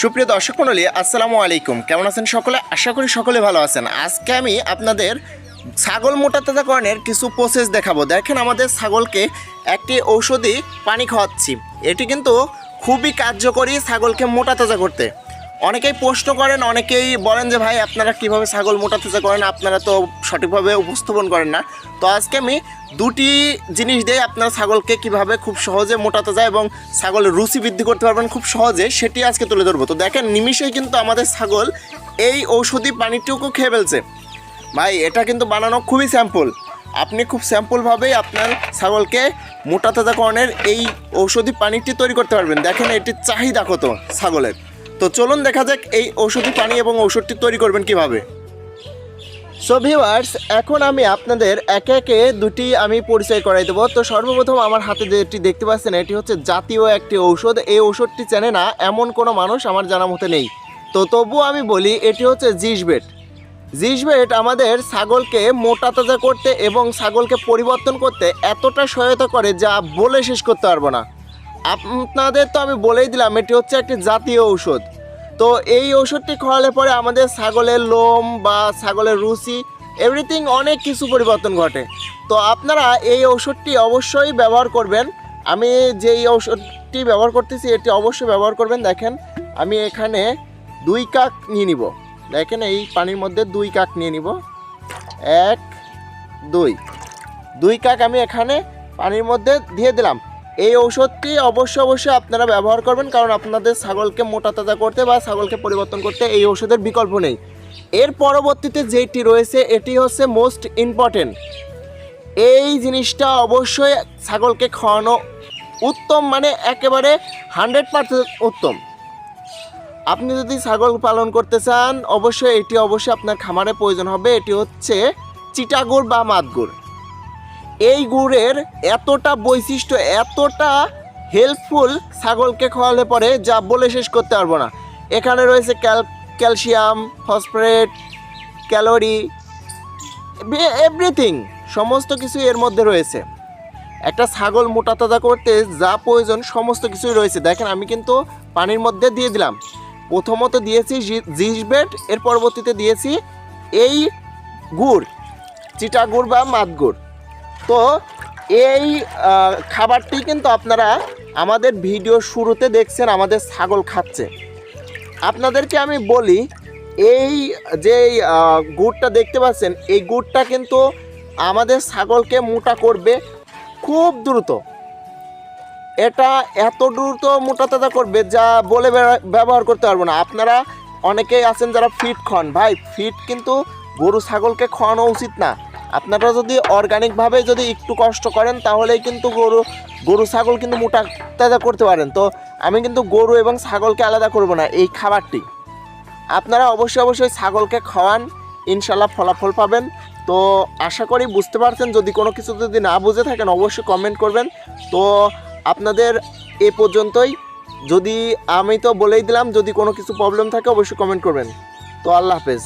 সুপ্রিয় দর্শক মণ্ডলী, আসসালামু আলাইকুম। কেমন আছেন সকলে? আশা করি সকলে ভালো আছেন। আজকে আমি আপনাদের ছাগল মোটা তাজাকরণের কিছু প্রসেস দেখাবো। দেখেন আমাদের ছাগলকে একটি ঔষধি পানি খাওয়াচ্ছি। এটি কিন্তু খুবই কার্যকরী ছাগলকে মোটা তাজা করতে। অনেকেই প্রশ্ন করেন, অনেকেই বলেন যে, ভাই, আপনারা কীভাবে ছাগল মোটা তাজা করেন? আপনারা তো সঠিকভাবে উপস্থাপন করেন না। তো আজকে আমি দুটি জিনিস দিয়ে আপনারা ছাগলকে কীভাবে খুব সহজে মোটা তাজা এবং ছাগলের রুচি বৃদ্ধি করতে পারবেন খুব সহজে, সেটি আজকে তুলে ধরবো। তো দেখেন, নিমিষেই কিন্তু আমাদের ছাগল এই ঔষধি পানিটুকু খেয়ে ফেলছে। ভাই, এটা কিন্তু বানানো খুবই স্যাম্পল। আপনি খুব স্যাম্পলভাবেই আপনার ছাগলকে মোটা তাজাকরণের এই ঔষধি পানিটি তৈরি করতে পারবেন। দেখেন, এটির চাহিদা কত ছাগলের। তো চলুন দেখা যাক এই ঔষধি পানি এবং ঔষধটি তৈরি করবেন কীভাবে। সো ভিউয়ার্স এখন আমি আপনাদের একে একে দুটি আমি পরিচয় করাই দেবো। তো সর্বপ্রথম আমার হাতে যেটি দেখতে পাচ্ছেন, এটি হচ্ছে জাতীয় একটি ঔষধ। এই ঔষধটি চেনে না, এমন কোনো মানুষ আমার জানা মতে নেই। তো তবুও আমি বলি, এটি হচ্ছে জিসবেট। জিসবেট আমাদের ছাগলকে মোটা তাজা করতে এবং ছাগলকে পরিবর্তন করতে এতটা সহায়তা করে যা বলে শেষ করতে পারব না। আপনাদের তো আমি বলেই দিলাম, এটি হচ্ছে একটি জাতীয় ঔষধ। তো এই ওষুধটি খাওয়ালে পরে আমাদের ছাগলের লোম বা ছাগলের রুচি এভরিথিং অনেক কিছু পরিবর্তন ঘটে। তো আপনারা এই ওষুধটি অবশ্যই ব্যবহার করবেন। আমি যেই ঔষধটি ব্যবহার করতেছি, এটি অবশ্যই ব্যবহার করবেন। দেখেন, আমি এখানে দুই কাক নিয়ে নিব। দেখেন, এই পানির মধ্যে দুই কাক নিয়ে নিব। এক, দুই। দুই কাক আমি এখানে পানির মধ্যে দিয়ে দিলাম। এই ঔষধটি অবশ্যই অবশ্যই আপনারা ব্যবহার করবেন, কারণ আপনাদের ছাগলকে মোটা তাজা করতে বা ছাগলকে পরিবর্তন করতে এই ওষুধের বিকল্প নেই। এর পরবর্তীতে যেটি রয়েছে, এটি হচ্ছে মোস্ট ইম্পর্টেন্ট। এই জিনিসটা অবশ্যই ছাগলকে খাওয়ানো উত্তম মানে একেবারে হান্ড্রেড পার্সেন্ট উত্তম। আপনি যদি ছাগল পালন করতে চান, অবশ্যই এটি অবশ্যই আপনার খামারে প্রয়োজন হবে। এটি হচ্ছে চিটাগুড় বা মাতগুড় এই গুড়ের এতটা বৈশিষ্ট্য, এতটা হেল্পফুল ছাগলকে খাওয়ালে পরে যা বলে শেষ করতে পারব না। এখানে রয়েছে cal calcium phosphate calorie everything সমস্ত কিছু এর মধ্যে রয়েছে। একটা ছাগল মোটা তাজা করতে যা প্রয়োজন সমস্ত কিছুই রয়েছে। দেখেন, আমি কিন্তু পানির মধ্যে দিয়ে দিলাম। প্রথমত দিয়েছি জিসবেট, এর পরবর্তীতে দিয়েছি এই গুড়, চিটা গুড় বা মাত গুড়। তো এই খাবারটি কিন্তু আপনারা আমাদের ভিডিও শুরুতে দেখছেন, আমাদের ছাগল খাচ্ছে। আপনাদেরকে আমি বলি, এই যে গুড়টা দেখতে পাচ্ছেন, এই গুড়টা কিন্তু আমাদের ছাগলকে মোটা করবে খুব দ্রুত। এটা এত দ্রুত মোটা তাজা করবে যা বলে ব্যবহার করতে পারব না। আপনারা অনেকেই আছেন যারা ফিট খান। ভাই ফিট কিন্তু গরু ছাগলকে খাওয়ানো উচিত না। আপনারা যদি অর্গানিকভাবে যদি একটু কষ্ট করেন, তাহলেই কিন্তু গরু গরু, ছাগল কিন্তু মোটা তাজা করতে পারেন। তো আমি কিন্তু গরু এবং ছাগলকে আলাদা করব না, এই খাবারটি। আপনারা অবশ্যই অবশ্যই ছাগলকে খাওয়ান, ইনশাল্লাহ ফলাফল পাবেন। তো আশা করি বুঝতে পারছেন, যদি কোনো কিছু যদি না বুঝে থাকেন, অবশ্যই কমেন্ট করবেন। তো আপনাদের এ পর্যন্তই। যদি আমি তো বলেই দিলাম, যদি কোনো কিছু প্রবলেম থাকে, অবশ্যই কমেন্ট করবেন। তো আল্লাহ হাফেজ।